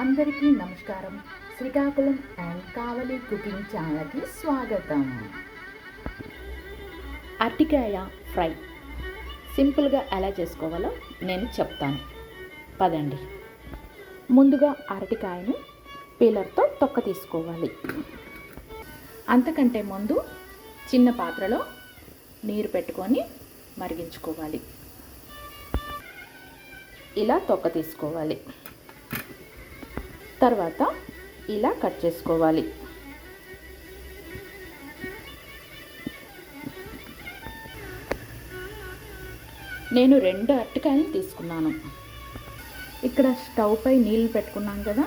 అందరికీ నమస్కారం. Srikakulam and Kavali cooking ఛానల్కి స్వాగతం. అరటికాయ ఫ్రై. సింపుల్గా ఎలా చేసుకోవాలో నేను చెప్తాను. పదండి. ముందుగా అరటికాయను పీలర్తో తొక్క తీసుకోవాలి. అంతకంటే ముందు చిన్న పాత్రలో నీరు పెట్టుకొని మరిగించుకోవాలి. ఇలా తొక్క తీసుకోవాలి. తర్వాత ఇలా కట్ చేసుకోవాలి. నేను రెండు అరటికాయలు తీసుకున్నాను. ఇక్కడ స్టవ్ పై నీళ్ళు పెట్టుకున్నాం కదా?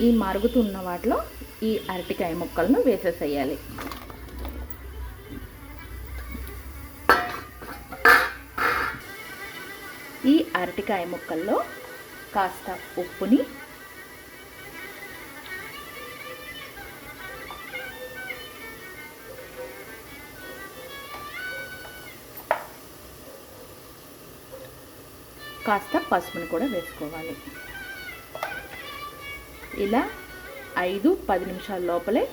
ఈ మరుగుతున్న వాటిలో ఈ అరటికాయ ముక్కలను వేసేసేయాలి. ఈ అరటికాయ ముక్కల్లో కాస్త ఉప్పుని కాస్త పసుపుని కూడా వేసుకోవాలి. ఇలా ఐదు పది నిమిషాల లోపలే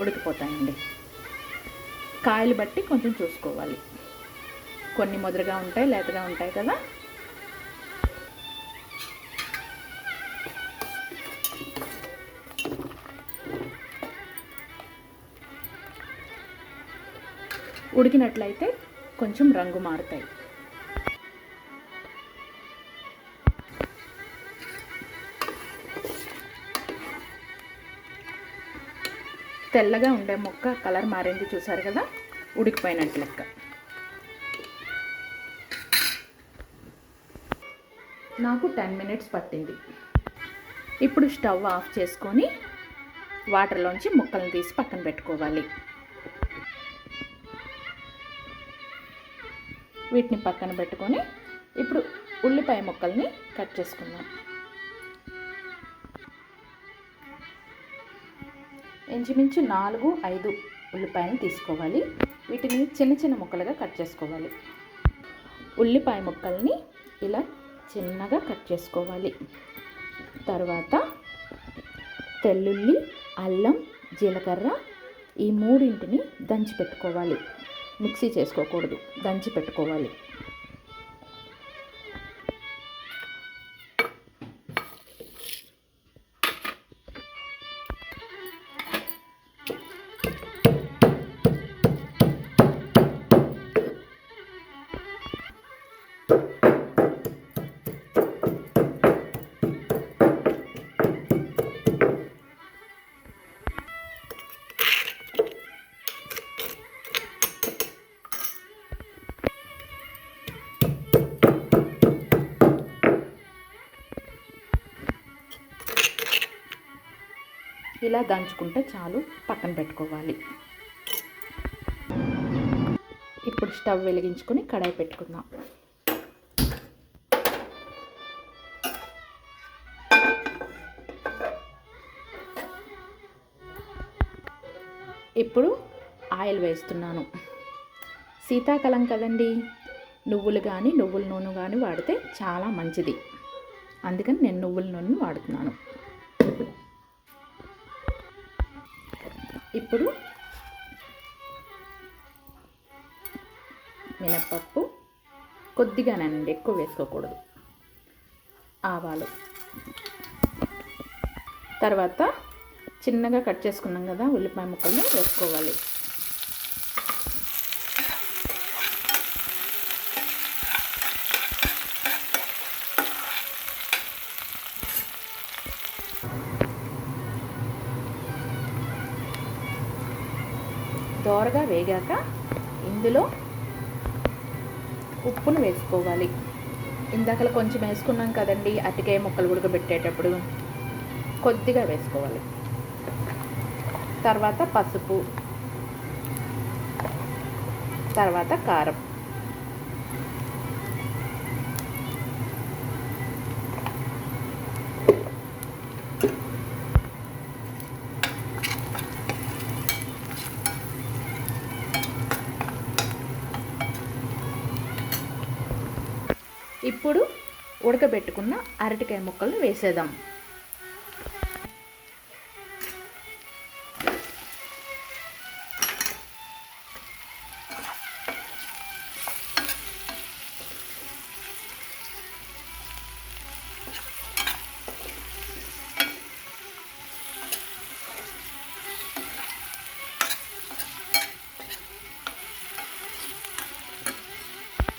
ఉడికిపోతాయండి. కాయలు బట్టి కొంచెం చూసుకోవాలి. కొన్ని ముద్రగా ఉంటాయి లేతగా ఉంటాయి కదా? ఉడికినట్లయితే కొంచెం రంగు మారుతాయి. తెల్లగా ఉండే మొక్క కలర్ మారింది చూసారు కదా? ఉడికిపోయినట్టు లెక్క. నాకు టెన్ మినిట్స్ పట్టింది. ఇప్పుడు స్టవ్ ఆఫ్ చేసుకొని వాటర్లోంచి ముక్కలను తీసి పక్కన పెట్టుకోవాలి. వీటిని పక్కన పెట్టుకొని ఇప్పుడు ఉల్లిపాయ ముక్కల్ని కట్ చేసుకుందాం. ఇంచుమించు నాలుగు ఐదు ఉల్లిపాయలు తీసుకోవాలి. వీటిని చిన్న చిన్న ముక్కలుగా కట్ చేసుకోవాలి. ఉల్లిపాయ ముక్కల్ని ఇలా చిన్నగా కట్ చేసుకోవాలి. తర్వాత తెల్లుల్లి అల్లం జీలకర్ర ఈ మూడింటిని దంచి పెట్టుకోవాలి. మిక్సీ చేసుకోకూడదు. దంచి పెట్టుకోవాలి. ఇలా దంచుకుంటే చాలు పక్కన పెట్టుకోవాలి. ఇప్పుడు స్టవ్ వెలిగించుకొని కడాయి పెట్టుకుందాం. ఇప్పుడు ఆయిల్ వేస్తున్నాను. శీతాకాలం కదండి నువ్వులు కానీ నువ్వుల నూనె కానీ వాడితే చాలా మంచిది. అందుకని నేను నువ్వుల నూనె వాడుతున్నాను. ఇప్పుడు మినప్పప్పు కొద్దిగానండి ఎక్కువ వేసుకోకూడదు. ఆవాలు. తర్వాత చిన్నగా కట్ చేసుకున్నాం కదా ఉల్లిపాయ ముక్కల్ని వేసుకోవాలి. దోరగా వేగాక ఇందులో ఉప్పును వేసుకోవాలి. ఇందాకలు కొంచెం వేసుకున్నాం కదండి అటికాయ ముక్కలు ఉడకబెట్టేటప్పుడు కొద్దిగా వేసుకోవాలి. తర్వాత పసుపు తర్వాత కారం. ఇప్పుడు ఉడకబెట్టుకున్న అరటికాయ ముక్కలను వేసేద్దాం.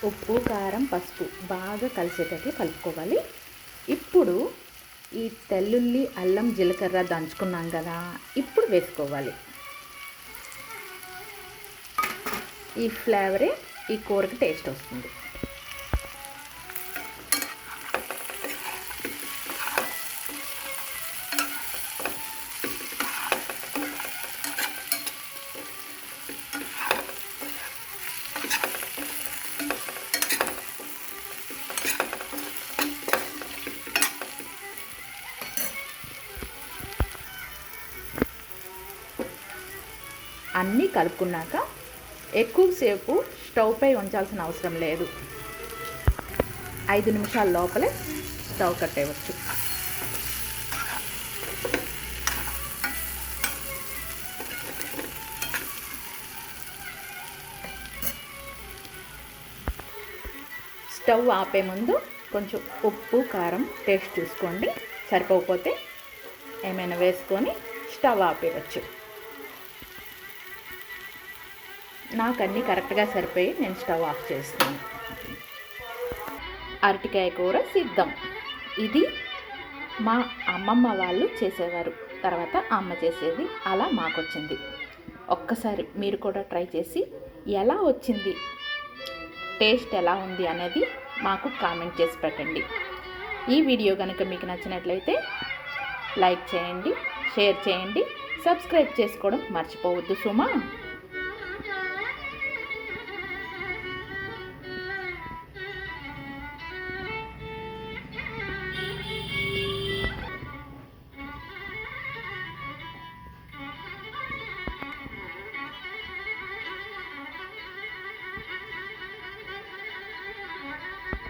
ఉప్పు కారం పసుపు బాగా కలిసేటట్లు కలుపుకోవాలి. ఇప్పుడు ఈ తెల్లుల్లి అల్లం జీలకర్ర దంచుకున్నాం కదా ఇప్పుడు వేసుకోవాలి. ఈ ఫ్లేవరే ఈ కూరకి టేస్ట్ వస్తుంది. అన్నీ కలుపుకున్నాక ఎక్కువసేపు స్టవ్ పై ఉంచాల్సిన అవసరం లేదు. ఐదు నిమిషాల లోపలే స్టవ్ కట్టేయవచ్చు. స్టవ్ ఆపే ముందు కొంచెం ఉప్పు కారం టేస్ట్ చూసుకోండి. సరిపోకపోతే ఏమైనా వేసుకొని స్టవ్ ఆపేయచ్చు. నాకు అన్నీ కరెక్ట్గా సరిపోయి నేను స్టవ్ ఆఫ్ చేస్తాను. అరటికాయ కూర సిద్ధం. ఇది మా అమ్మమ్మ వాళ్ళు చేసేవారు. తర్వాత అమ్మ చేసేది అలా మాకు వచ్చింది ఒక్కసారి మీరు కూడా ట్రై చేసి ఎలా వచ్చింది? టేస్ట్ ఎలా ఉంది అనేది మాకు కామెంట్ చేసి పెట్టండి. ఈ వీడియో కనుక మీకు నచ్చినట్లయితే లైక్ చేయండి షేర్ చేయండి సబ్స్క్రైబ్ చేసుకోవడం మర్చిపోవద్దు సుమా.